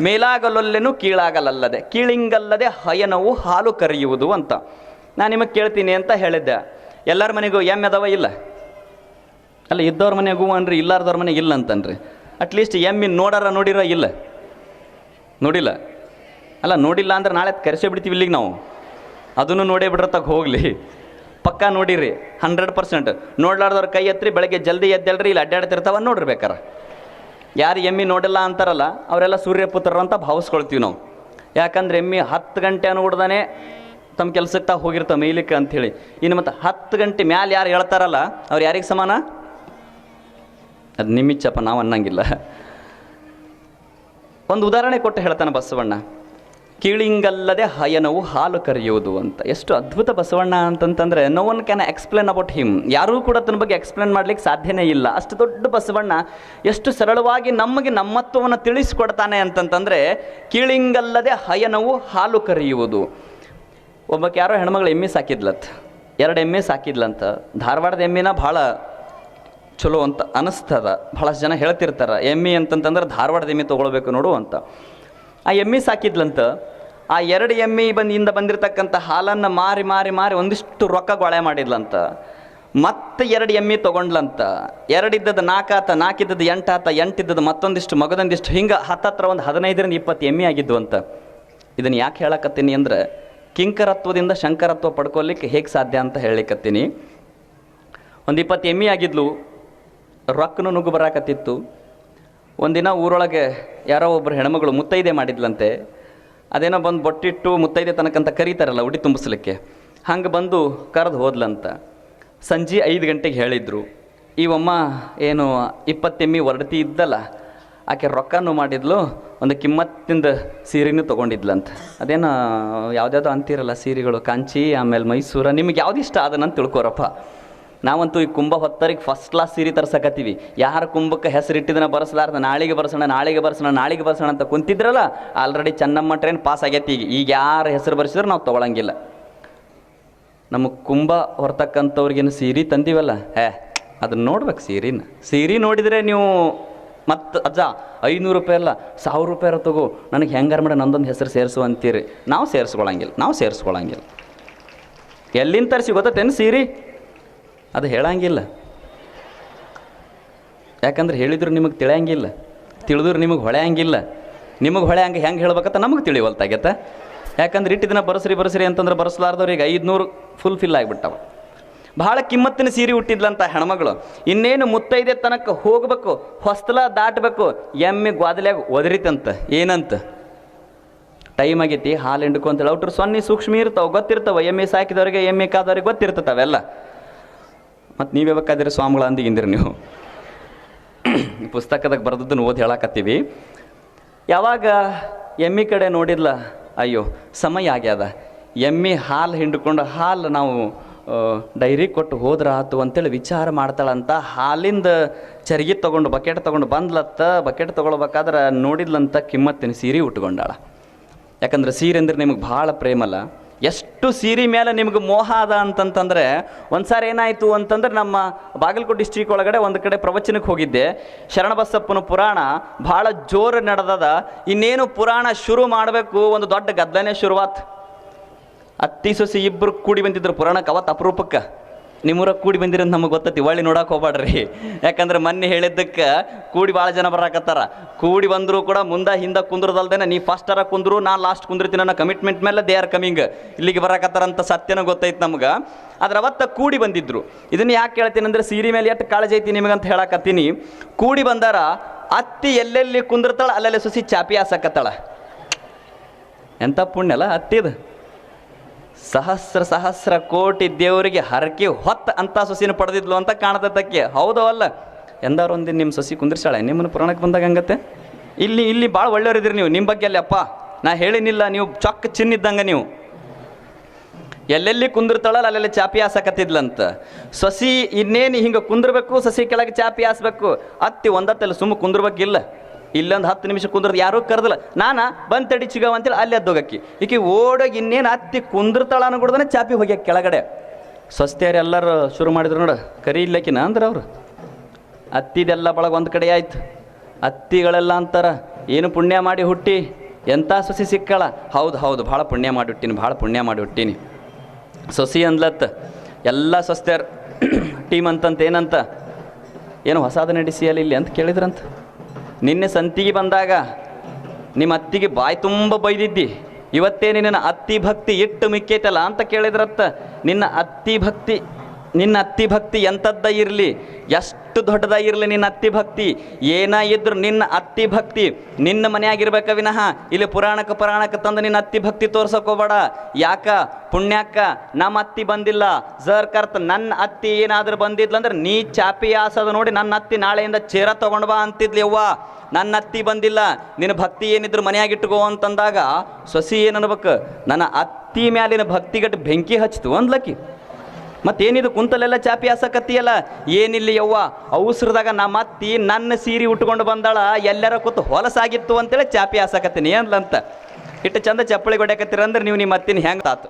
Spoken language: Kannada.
ಮೇಲಾಗಲೊಲ್ಲೆನು ಕೀಳಾಗಲಲ್ಲದೆ, ಕೀಳಿಂಗಲ್ಲದೆ ಹಯನವು ಹಾಲು ಕರೆಯುವುದು ಅಂತ. ನಾನು ನಿಮಗೆ ಕೇಳ್ತೀನಿ ಅಂತ ಹೇಳಿದ್ದೆ. ಎಲ್ಲರ ಮನೆಗೂ ಎಂ ಅದಾವ ಇಲ್ಲ? ಅಲ್ಲ, ಇದ್ದವ್ರ ಮನೆಗೂ ಅನ್ರಿ ಇಲ್ಲಾರ್ದವ್ರ ಮನೆಗೆ ಇಲ್ಲ ಅಂತನ್ರಿ. ಅಟ್ಲೀಸ್ಟ್ ಎಮ್ಮಿ ನೋಡಾರ ನೋಡಿರ ಇಲ್ಲ? ನೋಡಿಲ್ಲ? ಅಲ್ಲ, ನೋಡಿಲ್ಲ ಅಂದ್ರೆ ನಾಳೆ ಕರೆಸೇ ಬಿಡ್ತೀವಿ ಇಲ್ಲಿಗೆ ನಾವು. ಅದನ್ನು ನೋಡೇ ಬಿಡ್ರತ್ತಾಗ ಹೋಗಲಿ. ಪಕ್ಕಾ ನೋಡಿರಿ ಹಂಡ್ರೆಡ್ ಪರ್ಸೆಂಟ್ ನೋಡ್ಲಾರ್ದವ್ರ ಕೈ ಎತ್ತಿರಿ ಬೆಳಗ್ಗೆ ಜಲ್ದಿ ಎದ್ದಲ್ರಿ ಇಲ್ಲಿ ಅಡ್ಡಾಡ್ತಿರ್ತಾವ ನೋಡ್ರಿ ಬೇಕಾರ. ಯಾರು ಎಮ್ಮಿ ನೋಡಿಲ್ಲ ಅಂತಾರಲ್ಲ, ಅವರೆಲ್ಲ ಸೂರ್ಯಪುತ್ರರು ಅಂತ ಭಾವಿಸ್ಕೊಳ್ತೀವಿ ನಾವು. ಯಾಕಂದ್ರೆ ಎಮ್ಮಿ ಹತ್ತು ಗಂಟೆ ಅನ್ಬಿಡ್ದಾನೆ ತಮ್ಮ ಕೆಲ್ಸಕ್ಕೆ ತಾವು ಹೋಗಿರ್ತಾವೆ ಮೇಯ್ಲಿಕ್ಕೆ ಅಂಥೇಳಿ. ಇನ್ನು ಮತ್ತು ಹತ್ತು ಗಂಟೆ ಮ್ಯಾಲೆ ಯಾರು ಹೇಳ್ತಾರಲ್ಲ, ಅವ್ರು ಯಾರಿಗೆ ಸಮಾನ? ಅದು ನಿಮ್ಮಿಚ್ಚಪ್ಪ ನಾವು ಅನ್ನಂಗಿಲ್ಲ. ಒಂದು ಉದಾಹರಣೆ ಕೊಟ್ಟು ಹೇಳ್ತಾನೆ ಬಸವಣ್ಣ. ಕೀಳಿಂಗಲ್ಲದೆ ಹಯನವು ಹಾಲು ಕರೆಯುವುದು ಅಂತ. ಎಷ್ಟು ಅದ್ಭುತ ಬಸವಣ್ಣ ಅಂತಂತಂದ್ರೆ no one can explain about him ಯಾರೂ ಕೂಡ ತನ್ನ ಬಗ್ಗೆ ಎಕ್ಸ್ಪ್ಲೇನ್ ಮಾಡ್ಲಿಕ್ಕೆ ಸಾಧ್ಯನೇ ಇಲ್ಲ. ಅಷ್ಟು ದೊಡ್ಡ ಬಸವಣ್ಣ ಎಷ್ಟು ಸರಳವಾಗಿ ನಮಗೆ ನಮ್ಮತ್ವವನ್ನು ತಿಳಿಸಿಕೊಡ್ತಾನೆ ಅಂತಂತಂದರೆ, ಕೀಳಿಂಗಲ್ಲದೆ ಹಯನವು ಹಾಲು ಕರೆಯುವುದು. ಒಬ್ಬಕ್ಕೆ ಯಾರೋ ಹೆಣ್ಮಗಳು ಎಮ್ಮೆ ಸಾಕಿದ್ಲತ್. ಎರಡು ಎಮ್ಮೆ ಸಾಕಿದ್ಲಂತ. ಧಾರವಾಡದ ಎಮ್ಮೆನ ಭಾಳ ಚಲೋ ಅಂತ ಅನಿಸ್ತದ. ಭಾಳಷ್ಟು ಜನ ಹೇಳ್ತಿರ್ತಾರೆ, ಎಮ್ಮೆ ಅಂತಂತಂದ್ರೆ ಧಾರವಾಡದ ಎಮ್ಮೆ ತೊಗೊಳ್ಬೇಕು ನೋಡು ಅಂತ. ಆ ಎಮ್ಮೆ ಸಾಕಿದ್ಲಂತ ಆ ಎರಡು ಎಮ್ಮೆ ಬಂದಿಂದ ಬಂದಿರತಕ್ಕಂಥ ಹಾಲನ್ನು ಮಾರಿ ಮಾರಿ ಮಾರಿ ಒಂದಿಷ್ಟು ರೊಕ್ಕ ಗೊಳೆ ಮಾಡಿದ್ಲಂತ. ಮತ್ತೆ ಎರಡು ಎಮ್ಮೆ ತೊಗೊಂಡ್ಲಂತ. ಎರಡಿದ್ದದ್ದು ನಾಲ್ಕಾತ ನಾಲ್ಕಿದ್ದದ್ದು ಎಂಟಾತ ಎಂಟಿದ್ದದ್ದು ಮತ್ತೊಂದಿಷ್ಟು, ಮಗದೊಂದಿಷ್ಟು, ಹಿಂಗೆ ಹತ್ತತ್ರ ಒಂದು ಹದಿನೈದರಿಂದ ಇಪ್ಪತ್ತು ಎಮ್ಮೆ ಆಗಿದ್ವು ಅಂತ ಇದನ್ನು ಯಾಕೆ ಹೇಳಕತ್ತೀನಿ ಅಂದ್ರೆ, ಕಿಂಕರತ್ವದಿಂದ ಶಂಕರತ್ವ ಪಡ್ಕೊಳ್ಲಿಕ್ಕೆ ಹೇಗೆ ಸಾಧ್ಯ ಅಂತ ಹೇಳಿಕತ್ತೀನಿ ಒಂದು ಇಪ್ಪತ್ತು ಎಮ್ಮೆ ಆಗಿದ್ಲು, ರೊಕ್ಕನು ನುಗ್ಗು ಬರಾಕತ್ತಿತ್ತು. ಒಂದಿನ ಊರೊಳಗೆ ಯಾರೋ ಒಬ್ಬರು ಹೆಣ್ಮಗಳು ಮುತ್ತೈದೆ ಮಾಡಿದ್ಲಂತೆ. ಅದೇನೋ ಬಂದು ಬೊಟ್ಟಿಟ್ಟು ಮುತ್ತೈದೆ ತನಕಂತ ಕರೀತಾರಲ್ಲ ಉಡಿ ತುಂಬಿಸ್ಲಿಕ್ಕೆ. ಹಂಗೆ ಬಂದು ಕರೆದು ಹೋದ್ಲಂತ. ಸಂಜೆ ಐದು ಗಂಟೆಗೆ ಹೇಳಿದ್ರು. ಇವಮ್ಮ ಏನು ಇಪ್ಪತ್ತೆಮ್ಮಿ ಹೊರಡ್ತಿ ಇದ್ದಲ್ಲ, ಆಕೆ ರೊಕ್ಕನೂ ಮಾಡಿದ್ಲು, ಒಂದು ಕಿಮ್ಮತ್ತಿಂದ ಸೀರೆನೂ ತೊಗೊಂಡಿದ್ಲಂತ. ಅದೇನೋ ಯಾವುದ್ಯಾವುದೋ ಅಂತೀರಲ್ಲ ಸೀರೆಗಳು, ಕಾಂಚಿ, ಆಮೇಲೆ ಮೈಸೂರು, ನಿಮ್ಗೆ ಯಾವ್ದು ಇಷ್ಟ ಅದನ್ನ ತಿಳ್ಕೊರಪ್ಪ. ನಾವಂತೂ ಈ ಕುಂಭ ಹೊತ್ತರಿಗೆ ಫಸ್ಟ್ ಕ್ಲಾಸ್ ಸೀರೆ ತರ್ಸಕತ್ತೀವಿ. ಯಾರು ಕುಂಭಕ್ಕೆ ಹೆಸರಿಟ್ಟಿದ್ದನ ಬರೆಸಲಾರ್ದ? ನಾಳೆಗೆ ಬರ್ಸೋಣ ನಾಳೆಗೆ ಬರ್ಸೋಣ ನಾಳೆಗೆ ಬರ್ಸೋಣ ಅಂತ ಕುಂತಿದ್ರಲ್ಲ ಆಲ್ರೆಡಿ ಚೆನ್ನಮ್ಮ ಟ್ರೈನ್ ಪಾಸ್ ಆಗೈತಿ ಈಗ. ಈಗ ಯಾರು ಹೆಸರು ಬರ್ಸಿದ್ರು ನಾವು ತೊಗೊಳಂಗಿಲ್ಲ. ನಮಗೆ ಕುಂಭ ಹೊರ್ತಕ್ಕಂಥವ್ರಿಗೇನು ಸೀರೆ ತಂದೀವಲ್ಲ? ಹೇ ಅದನ್ನ ನೋಡ್ಬೇಕು ಸೀರಿನ. ಸೀರೆ ನೋಡಿದರೆ ನೀವು ಮತ್ತು ಅಜ್ಜ, ಐನೂರು ರೂಪಾಯಿ ಅಲ್ಲ, ಸಾವಿರ ರೂಪಾಯಿ ತಗೋ. ನನಗೆ ಹೆಂಗಾರ ಮಾಡಿ ನಂದೊಂದು ಹೆಸರು ಸೇರಿಸು ಅಂತೀರಿ. ನಾವು ಸೇರಿಸ್ಕೊಳಂಗಿಲ್ಲ ನಾವು ಸೇರಿಸ್ಕೊಳಂಗಿಲ್ಲ. ಎಲ್ಲಿಂದ ತರಿಸಿ ಗೊತ್ತೇನು ಸೀರೆ? ಅದು ಹೇಳಂಗಿಲ್ಲ. ಯಾಕಂದ್ರೆ ಹೇಳಿದ್ರು ನಿಮಗೆ ತಿಳಿಯಂಗಿಲ್ಲ. ತಿಳಿದ್ರು ನಿಮಗೆ ಹೊಳೆಯಂಗಿಲ್ಲ. ನಿಮಗೆ ಹೊಳೆ ಹಂಗೆ ಹೆಂಗೆ ಹೇಳ್ಬೇಕಂತ ನಮಗೆ ತಿಳಿವಲ್ತಾಗೈತ. ಯಾಕಂದ್ರೆ ಇಟ್ಟು ದಿನ ಬರಸ್ರಿ ಬರಸ್ರಿ ಅಂತಂದ್ರೆ ಬರಸ್ಲಾರ್ದವ್ರಿಗೆ ಐದುನೂರು ಫುಲ್ ಫಿಲ್ ಆಗಿಬಿಟ್ಟವ. ಭಾಳ ಕಿಮ್ಮತ್ತಿನ ಸೀರೆ ಹುಟ್ಟಿದ್ಲಂತ ಹೆಣ್ಮಗಳು. ಇನ್ನೇನು ಮುತ್ತೈದೆ ತನಕ ಹೋಗ್ಬೇಕು, ಹೊಸ್ತಲ ದಾಟಬೇಕು, ಎಮ್ಮೆ ಗ್ವಾದಲ್ಯಾಗ ಒದರಿತಂತ, ಏನಂತ? ಟೈಮ್ ಆಗೈತಿ, ಹಾಲು ಹಿಂಡ್ಕೊಂತೇಳಿ ಔಟ್ರು ಸೊನ್ನೆ ಸೂಕ್ಷ್ಮ ಇರ್ತಾವೆ, ಗೊತ್ತಿರ್ತಾವೆ, ಎಮ್ಮೆ ಸಾಕಿದವ್ರಿಗೆ, ಎಮ್ಮೆ ಕಾದವ್ರಿಗೆ ಗೊತ್ತಿರ್ತತಾವೆಲ್ಲ. ಮತ್ತು ನೀವು ಯಾವಕ್ಕಾದ್ರೆ ಸ್ವಾಮಿಗಳ ಅಂದಿಗಿಂದಿರಿ ನೀವು? ಪುಸ್ತಕದಾಗ ಬರೆದದ್ದನ್ನು ಓದಿ ಹೇಳಕತ್ತೀವಿ. ಯಾವಾಗ ಎಮ್ಮಿ ಕಡೆ ನೋಡಿಲ್ಲ ಅಯ್ಯೋ, ಸಮಯ ಆಗ್ಯದ. ಎಮ್ಮಿ ಹಾಲು ಹಿಂಡ್ಕೊಂಡು ಹಾಲು ನಾವು ಡೈರಿ ಕೊಟ್ಟು ಹೋದ್ರ ಆತು ಅಂತೇಳಿ ವಿಚಾರ ಮಾಡ್ತಾಳಂತ ಹಾಲಿಂದ ಚರಿಗೆ ತೊಗೊಂಡು ಬಕೆಟ್ ತೊಗೊಂಡು ಬಂದ್ಲತ್ತ, ಬಕೆಟ್ ತೊಗೊಳ್ಬೇಕಾದ್ರೆ ನೋಡಿದ್ಲಂತ ಕಿಮ್ಮತ್ತಿನ ಸೀರೆ ಉಟ್ಕೊಂಡಾಳ. ಯಾಕಂದ್ರೆ ಸೀರೆ ಅಂದ್ರೆ ನಿಮಗೆ ಭಾಳ ಪ್ರೇಮಲ್ಲ. ಎಷ್ಟು ಸೀರೆ ಮೇಲೆ ನಿಮ್ಗೆ ಮೋಹ ಅದ ಅಂತಂತಂದ್ರೆ ಒಂದು ಸಾರಿ ಏನಾಯಿತು ಅಂತಂದ್ರೆ ನಮ್ಮ ಬಾಗಲಕೋಟೆ ಡಿಸ್ಟ್ರಿಕ್ ಒಳಗಡೆ ಒಂದು ಕಡೆ ಪ್ರವಚನಕ್ಕೆ ಹೋಗಿದ್ದೆ. ಶರಣಬಸಪ್ಪನ ಪುರಾಣ ಭಾಳ ಜೋರು ನಡೆದದ. ಇನ್ನೇನು ಪುರಾಣ ಶುರು ಮಾಡಬೇಕು, ಒಂದು ದೊಡ್ಡ ಗದ್ದಲನೇ ಶುರುವಾತ್. ಅತ್ತಿ ಸೊಸಿ ಇಬ್ಬರು ಕೂಡಿ ಬಂದಿದ್ರು ಪುರಾಣಕ್ಕೆ ಅವತ್ತು ಅಪರೂಪಕ್ಕೆ. ನಿಮ್ಮೂರ ಕೂಡಿ ಬಂದಿರಂತ ನಮಗೆ ಗೊತ್ತೈತಿ ಒಳ್ಳೆ ನೋಡಕ್ಕೆ ಹೋಗ್ಬೇಡ್ರಿ ಯಾಕಂದ್ರೆ ಮೊನ್ನೆ ಹೇಳಿದ್ದಕ್ಕೆ ಕೂಡಿ ಭಾಳ ಜನ ಬರಾಕತ್ತಾರ. ಕೂಡಿ ಬಂದರೂ ಕೂಡ ಮುಂದೆ ಹಿಂದೆ ಕುಂದ್ರದಲ್ದೇನೆ ನೀ ಫಸ್ಟರ ಕುಂದ್ರು, ನಾ ಲಾಸ್ಟ್ ಕುಂದಿರ್ತೀನಿ ಅನ್ನೋ ಕಮಿಟ್ಮೆಂಟ್ ಮೇಲೆ ದೇ ಆರ್ ಕಮಿಂಗ್ ಇಲ್ಲಿಗೆ ಬರಾಕತ್ತಾರಂತ ಸತ್ಯನ ಗೊತ್ತೈತೆ ನಮ್ಗೆ. ಆದ್ರೆ ಅವತ್ತ ಕೂಡಿ ಬಂದಿದ್ರು. ಇದನ್ನ ಯಾಕೆ ಹೇಳ್ತೀನಿ ಅಂದ್ರೆ ಸೀರೆ ಮೇಲೆ ಎಷ್ಟು ಕಾಳಜಿ ಐತಿ ನಿಮಗಂತ ಹೇಳಕತ್ತೀನಿ. ಕೂಡಿ ಬಂದಾರ, ಅತ್ತಿ ಎಲ್ಲೆಲ್ಲಿ ಕುಂದ್ರತಾಳ, ಅಲ್ಲೆಲ್ಲಿ ಸುಸಿ ಚಾಪಿ ಹಾಸಕತ್ತಾಳ. ಎಂಥ ಪುಣ್ಯಲ್ಲ ಅತ್ತಿದು. ಸಹಸ್ರ ಸಹಸ್ರ ಕೋಟಿ ದೇವರಿಗೆ ಹರಕೆ ಹೊತ್ತ ಅಂತ ಸೊಸಿನ ಪಡೆದಿದ್ಲು ಅಂತ ಕಾಣತಕ್ಕೆ ಹೌದೋ ಅಲ್ಲ? ಎಂದಾರು ಒಂದಿನ ನಿಮ್ಮ ಸೊಸಿ ಕುಂದಿರ್ಸಾಳೆ ನಿಮ್ಮನ್ನು ಪುರಾಣಕ್ಕೆ ಬಂದಾಗ ಹಂಗತ್ತೆ? ಇಲ್ಲಿ ಇಲ್ಲಿ ಭಾಳ ಒಳ್ಳೆಯವರಿದ್ದೀರಿ ನೀವು, ನಿಮ್ಮ ಬಗ್ಗೆ ಅಲ್ಲಿ ಅಪ್ಪ. ನಾ ಹೇಳಿನಿಲ್ಲ, ನೀವು ಚೊಕ್ಕ ಚಿನ್ನಿದ್ದಂಗೆ ನೀವು. ಎಲ್ಲೆಲ್ಲಿ ಕುಂದಿರ್ತಾಳಲ್ಲ ಅಲ್ಲೆಲ್ಲಿ ಚಾಪಿ ಹಾಸಕತ್ತಿದ್ಲಂತ. ಸೊಸಿ ಇನ್ನೇನು ಹಿಂಗೆ ಕುಂದಿರ್ಬೇಕು, ಸಸಿ ಕೆಳಗೆ ಚಾಪಿ ಹಾಸ್ಬೇಕು. ಅತ್ತಿ ಒಂದತ್ತಲ್ಲಿ ಸುಮ್ಮ ಕುಂದಿರ್ಬೇಕಿಲ್ಲ. ಇಲ್ಲೊಂದು ಹತ್ತು ನಿಮಿಷ ಕುಂದ್ರದು ಯಾರೂ ಕರೆದಿಲ್ಲ. ನಾನ, ಬಂದ್ ತಡಿ ಚಿಗವ ಅಂತೇಳಿ ಅಲ್ಲಿ ಎದ್ದೋಗಕ್ಕಿ ಈಕಿ ಓಡೋಗಿ ಇನ್ನೇನು ಹತ್ತಿ ಕುಂದ್ರತಾಳ ಅನ್ಕೊಡ್ದಾನೆ ಚಾಪಿ ಹೋಗ್ಯಾಕ ಕೆಳಗಡೆ. ಸ್ವಸ್ತಿಯರು ಎಲ್ಲರೂ ಶುರು ಮಾಡಿದ್ರು ನೋಡು, ಕರಿ ಇಲ್ಲಕಿನ ಅಂದ್ರೆ ಅವರು. ಅತ್ತಿದೆಲ್ಲ ಬಳಗ ಒಂದು ಕಡೆ ಆಯ್ತು. ಅತ್ತಿಗಳೆಲ್ಲ ಅಂತಾರ, ಏನು ಪುಣ್ಯ ಮಾಡಿ ಹುಟ್ಟಿ ಎಂಥ ಸೊಸಿ ಸಿಕ್ಕಳ? ಹೌದು ಹೌದು, ಭಾಳ ಪುಣ್ಯ ಮಾಡಿ ಹುಟ್ಟೀನಿ, ಭಾಳ ಪುಣ್ಯ ಮಾಡಿ ಹುಟ್ಟೀನಿ. ಸೊಸಿ ಅಂದ್ಲತ್ತ, ಎಲ್ಲ ಸೊಸ್ತ್ಯಾರ ಟೀಮ್ ಅಂತಂತ ಏನಂತ, ಏನು ಹೊಸಾದ ನಡೆಸಿಯಲ್ಲ ಇಲ್ಲಿ ಅಂತ ಕೇಳಿದ್ರಂತ. ನಿನ್ನೆ ಸಂತಿಗೆ ಬಂದಾಗ ನಿಮ್ಮ ಅತ್ತಿಗೆ ಬಾಯಿ ತುಂಬ ಬೈದಿದ್ದಿ. ಇವತ್ತೇ ನಿನ್ನ ಅತ್ತಿ ಭಕ್ತಿ ಇಟ್ಟು ಮಿಕ್ಕೈತಲ್ಲ ಅಂತ ಕೇಳಿದ್ರತ್ತ. ನಿನ್ನ ಅತ್ತಿ ಭಕ್ತಿ ನಿನ್ನ ಅತ್ತಿ ಭಕ್ತಿ ಎಂಥದ್ದ ಇರಲಿ? ಎಷ್ಟು ದೊಡ್ಡದಾಗಿ ಇರಲಿ ನಿನ್ನ ಅತ್ತಿ ಭಕ್ತಿ ಏನ ಇದ್ರು ನಿನ್ನ ಅತ್ತಿ ಭಕ್ತಿ ನಿನ್ನ ಮನೆಯಾಗಿರ್ಬೇಕ ವಿನಃ ಇಲ್ಲಿ ಪುರಾಣಕ್ಕೆ ಪುರಾಣಕ್ಕೆ ತಂದು ನಿನ್ನ ಅತ್ತಿ ಭಕ್ತಿ ಹೋಗ್ಬೇಡ. ಯಾಕ? ಪುಣ್ಯಾಕ ನಮ್ಮ ಅತ್ತಿ ಬಂದಿಲ್ಲ. ಜರ್ ಕರ್ತ, ನನ್ನ ಅತ್ತಿ ಏನಾದರೂ ಬಂದಿದ್ಲಂದ್ರೆ ನೀ ಚಾಪಿ ಆಸದ ನೋಡಿ ನನ್ನ ಅತ್ತಿ ನಾಳೆಯಿಂದ ಚೇರ ತೊಗೊಂಡು ಬಾ ಅಂತಿದ್ಲಿ ಅವ್ವ ನನ್ನ ಅತ್ತಿ ಬಂದಿಲ್ಲ. ನಿನ್ನ ಭಕ್ತಿ ಏನಿದ್ರು ಮನೆಯಾಗಿಟ್ಕೋ ಅಂತಂದಾಗ, ಸೊಸಿ ಏನು ಅನ್ಬೇಕು? ನನ್ನ ಅತ್ತಿ ಮ್ಯಾಲಿನ ಭಕ್ತಿಗಟ್ಟು ಬೆಂಕಿ ಹಚ್ತು ಅಂದ್ಲಕ್ಕಿ. ಮತ್ತೇನಿದು ಕುಂತಲೆಲ್ಲ ಚಾಪಿ ಹಾಸಕತ್ತಿಯಲ್ಲ? ಏನಿಲ್ಲ ಯವ್ವ? ಅವಸರದಾಗ ನಮ್ಮ ಅತ್ತಿ ನನ್ನ ಸೀರೆ ಉಟ್ಕೊಂಡು ಬಂದಾಳ, ಎಲ್ಲರ ಕೂತು ಹೊಲಸಾಗಿತ್ತು ಅಂತೇಳಿ ಚಾಪಿ ಹಾಸಕತ್ತೀನಿ ಏನ್ಲಂತ ಇಟ್ಟು ಚಂದ ಚಪ್ಪಳಿ ಹೊಡ್ಯಾಕತ್ತೀರ ಅಂದ್ರೆ ನೀವು ನಿಮ್ಮ ಅತ್ತಿನ ಹೆಂಗೆ ತಾತು?